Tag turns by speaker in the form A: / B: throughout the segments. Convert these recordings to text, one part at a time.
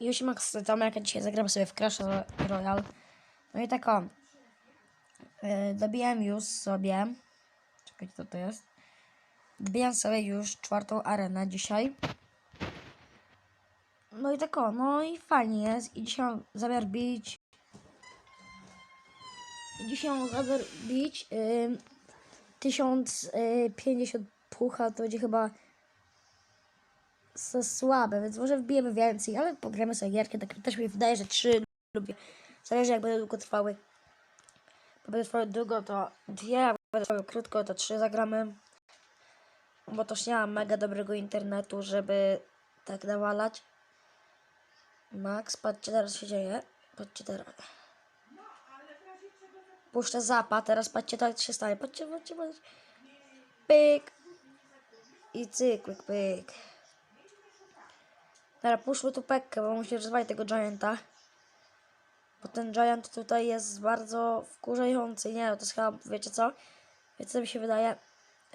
A: Już Max Tomek, a dzisiaj zagram sobie w Clash Royale. No i tak o. Yy, już sobie. Czekajcie, co to jest. Dobiłem sobie już czwartą arenę dzisiaj. No i tak o, no i fajnie jest. I dzisiaj mam zamiar bić. I dzisiaj mam zamiar bić yy, 1050 pucha, to będzie chyba za słabe, więc może wbijemy więcej, ale pogramy sobie gierkę, tak też mi wydaje, że 3 lubię. Zależy jak będą długo trwały. Jak będą trwały długo, to dwie, jak będą trwały krótko, to trzy zagramy. Bo też nie mam mega dobrego internetu, żeby tak nawalać. Max, patrzcie teraz się dzieje. Patrzcie teraz. Puszczę zapa, teraz patrzcie tak się stanie. Patrzcie, patrzcie, patrzcie. Pyk. I cyklik, pyk. Teraz puszczmy tu pekkę, bo muszę rozwalić tego Gianta. Bo ten Giant tutaj jest bardzo wkurzający. Nie, no to jest chyba, wiecie co? Wiecie co mi się wydaje?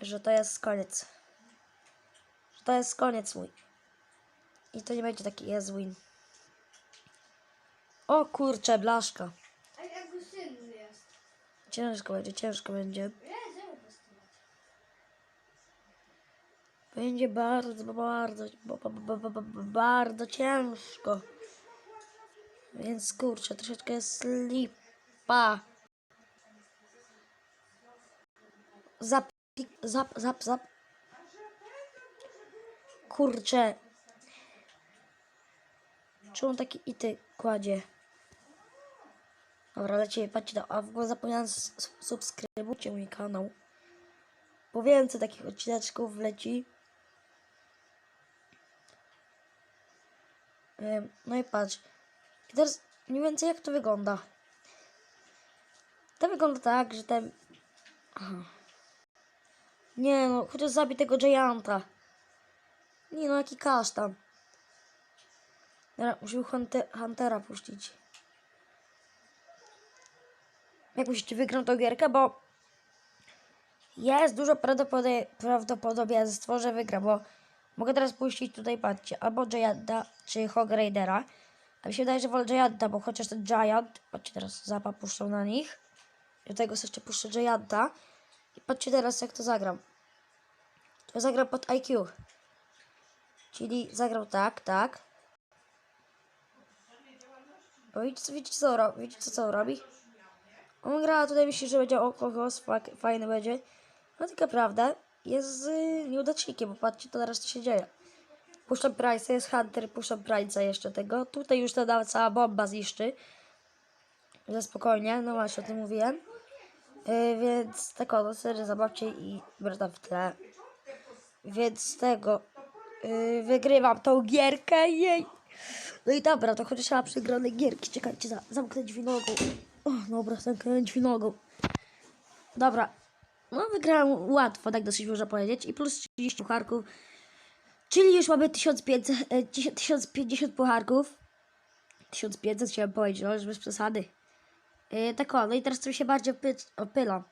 A: Że to jest koniec. Że to jest koniec mój. I to nie będzie taki jest win. O kurczę, blaszka.
B: A jak go syn jest?
A: Ciężko będzie, ciężko będzie. Będzie bardzo, bardzo, ba- ba- ba- ba- ba- ba- bardzo ciężko. Więc kurczę, troszeczkę jest. Zap, zap, zap, zap. Kurczę. Czy on taki ity kładzie? Dobra, lecimy, patrzcie, a w ogóle zapomniałem, subskrybujcie mój kanał. Bo więcej takich odcineczków leci. No i patrz. I teraz mniej więcej jak to wygląda. To wygląda tak, że ten... Aha. Nie no, chociaż zabij tego Gianta. Nie no, jaki kasztan. Dobra, musimy Hunte- Huntera puścić. Jak myślicie, wygram tą gierkę, bo jest dużo prawdopodobie- prawdopodobieństwo, że wygra, bo mogę teraz puścić tutaj, patrzcie, albo Gianta, czy Hog Raidera. A mi się wydaje, że wolę Gianta, bo chociaż ten Giant, patrzcie teraz, zapa puszczą na nich. Do tego jeszcze puszczę Gianta. I patrzcie teraz, jak to zagram. To zagram pod IQ. Czyli zagrał tak, tak. Bo widzicie, co- widzicie, co, widzicie co on robi? On gra, tutaj myśli, że będzie o kogoś, fajny będzie. No tylko prawda, jest y, nieudacznikiem, patrzcie, to teraz co się dzieje. Puszczam Price'a, jest Hunter, puszczam Price'a jeszcze tego. Tutaj już ta cała bomba zniszczy. Że spokojnie, no właśnie o tym mówiłem. Yy, więc tak o, no serio, zabawcie i wracam w tle. Więc z tego yy, wygrywam tą gierkę, jej. No i dobra, to chociaż mam przegrane gierki. Czekajcie, za, zamknę drzwi nogą. O, dobra, zamknę drzwi nogą. Dobra, no wygrałem łatwo, tak dosyć można powiedzieć. I plus 30 pucharków. Czyli już mamy 1500, e, 1050 pucharków. 1500 chciałem powiedzieć, no już bez przesady. E, tak o, no i teraz mi się bardziej opy- opyla.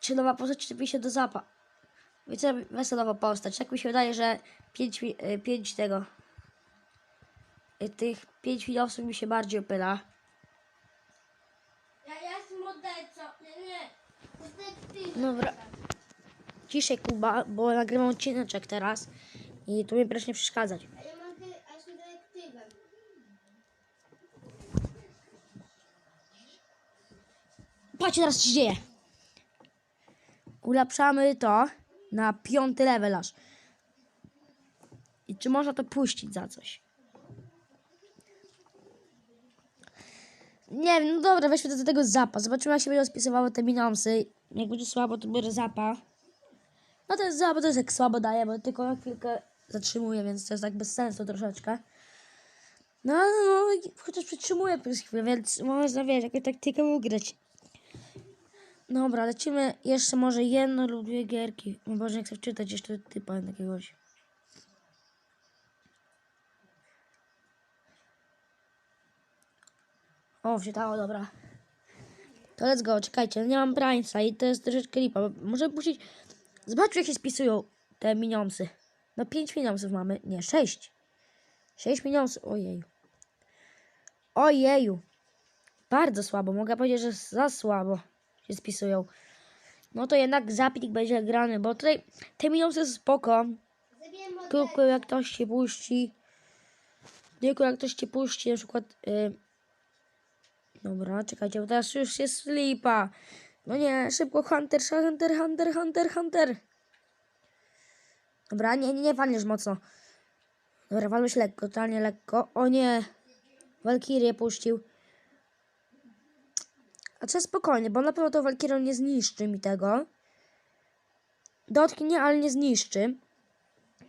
A: Czy nowa postać, czy do zapa? Wiecie, weź nowa postać. Tak mi się wydaje, że 5, 5 tego. e, Tych 5 filosów mi się bardziej opyla.
B: Ja, ja jestem mordercą.
A: Dobra. Ciszej Kuba, bo nagrywam odcineczek teraz. I tu mi proszę nie przeszkadzać. Patrzcie teraz co się dzieje. Ulepszamy to na piąty level aż. I czy można to puścić za coś? Nie wiem, no dobra, weźmy to do tego zapa. Zobaczymy jak się będą spisywały te minąsy. Jak będzie słabo, to biorę zapa. No to jest zapa, to jest jak słabo daje, bo tylko na chwilkę zatrzymuje, więc to jest tak bez sensu troszeczkę. No, no, no chociaż przytrzymuję przez chwilę, więc można, wiesz, jakie taktykę ugrać. Dobra, lecimy jeszcze może jedno lub dwie gierki. O Boże, nie chcę wczytać jeszcze typa jakiegoś. O, wczytało, dobra. To let's go, czekajcie, nie mam Price'a i to jest troszeczkę lipa. Może puścić... Zobaczcie, jak się spisują te minionsy. No pięć minionsów mamy, nie, sześć. 6 minionów. Ojeju. Ojeju. Bardzo słabo. Mogę powiedzieć, że za słabo się spisują. No to jednak zapik będzie grany, bo tutaj te minusy są spoko. Tylko jak ktoś się puści. Tylko jak ktoś cię puści, na przykład. Y... Dobra, czekajcie, bo teraz już jest lipa. No nie, szybko Hunter, Hunter, Hunter, Hunter, Hunter. Dobra, nie, nie, nie walniesz mocno. Dobra, walłeś lekko, totalnie lekko. O nie, Walkirię puścił. A co spokojnie, bo na pewno to Walkirią nie zniszczy mi tego. Dotknie, ale nie zniszczy.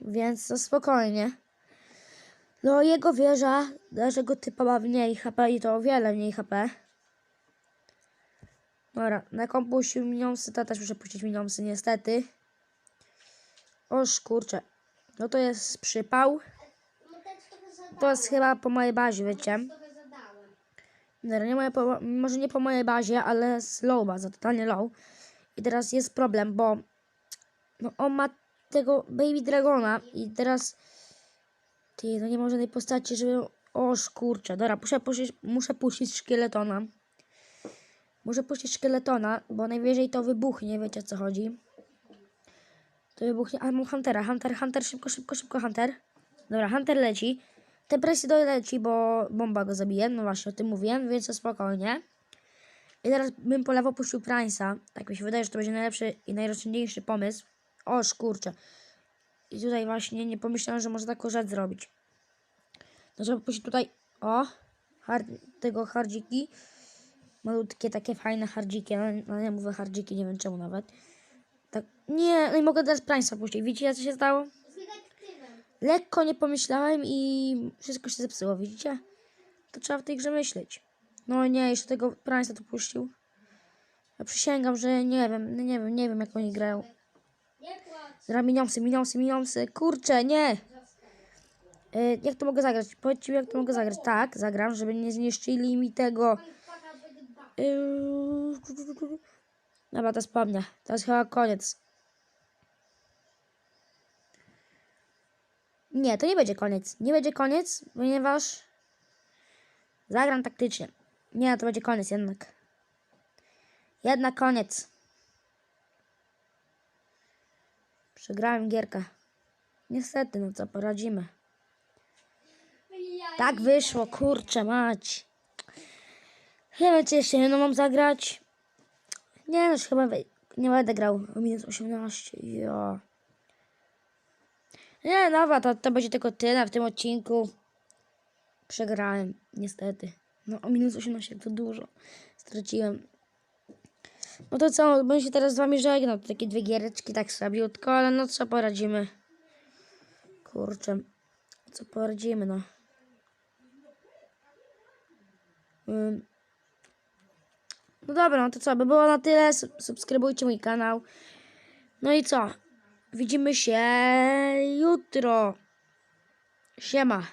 A: Więc to spokojnie. No jego wieża naszego typa ma mniej HP i to o wiele mniej HP. Dobra, na puścił minionsy, to też muszę puścić minionsy niestety. Oż kurczę. No to jest przypał. To jest chyba po mojej bazie, wiecie. Dobra, nie moje, po, może nie po mojej bazie, ale z low baza, totalnie low. I teraz jest problem, bo no on ma tego Baby Dragona i teraz ty, no nie ma żadnej postaci, żeby... O kurczę, dobra, muszę puścić, muszę puścić szkieletona. Muszę puścić szkieletona, bo najwyżej to wybuchnie, wiecie o co chodzi. To wybuchnie, a mam Huntera, Hunter, Hunter, szybko, szybko, szybko, Hunter. Dobra, Hunter leci. Ten presji doleci, bo bomba go zabije, no właśnie o tym mówiłem, więc spokojnie. I teraz bym po lewo puścił Price'a. Tak mi się wydaje, że to będzie najlepszy i najrozsądniejszy pomysł. O kurczę. I tutaj właśnie nie pomyślałem, że można taką rzecz zrobić. No trzeba puścić tutaj, o, hard, tego hardziki. Malutkie, takie fajne hardziki. No, no nie mówię hardziki, nie wiem czemu nawet. Tak, nie, no i mogę teraz Price'a puścić. Widzicie, co się stało? Lekko nie pomyślałem i wszystko się zepsuło, widzicie? To trzeba w tej grze myśleć. No nie, jeszcze tego Price'a tu puścił. Ja przysięgam, że nie wiem, nie wiem, nie wiem jak oni grają. Zra minionsy, minionsy, minionsy. Kurczę, nie! Y, jak to mogę zagrać? Powiedzcie mi, jak to mogę zagrać. Tak, zagram, żeby nie zniszczyli mi tego. Yy... Dobra, to wspomnę. To jest chyba koniec. Nie, to nie będzie koniec. Nie będzie koniec, ponieważ zagram taktycznie. Nie, to będzie koniec jednak. Jednak koniec. Przegrałem gierkę. Niestety, no co poradzimy.
B: Ja
A: Tak wyszło, kurczę mać. Nie wiem, czy jeszcze jedną mam zagrać. Nie, no chyba nie będę grał o minus 18. Jo. Nie, dobra, to, to będzie tylko tyle w tym odcinku. Przegrałem, niestety. No, o minus 18 to dużo. Straciłem. No to co, bym się teraz z wami żegnał. To takie dwie giereczki, tak słabiutko, ale no co poradzimy. Kurczę, co poradzimy, no. No dobra, no to co, by było na tyle. Sub- Subskrybujcie mój kanał. No i co? Widzimy się jutro. Siema.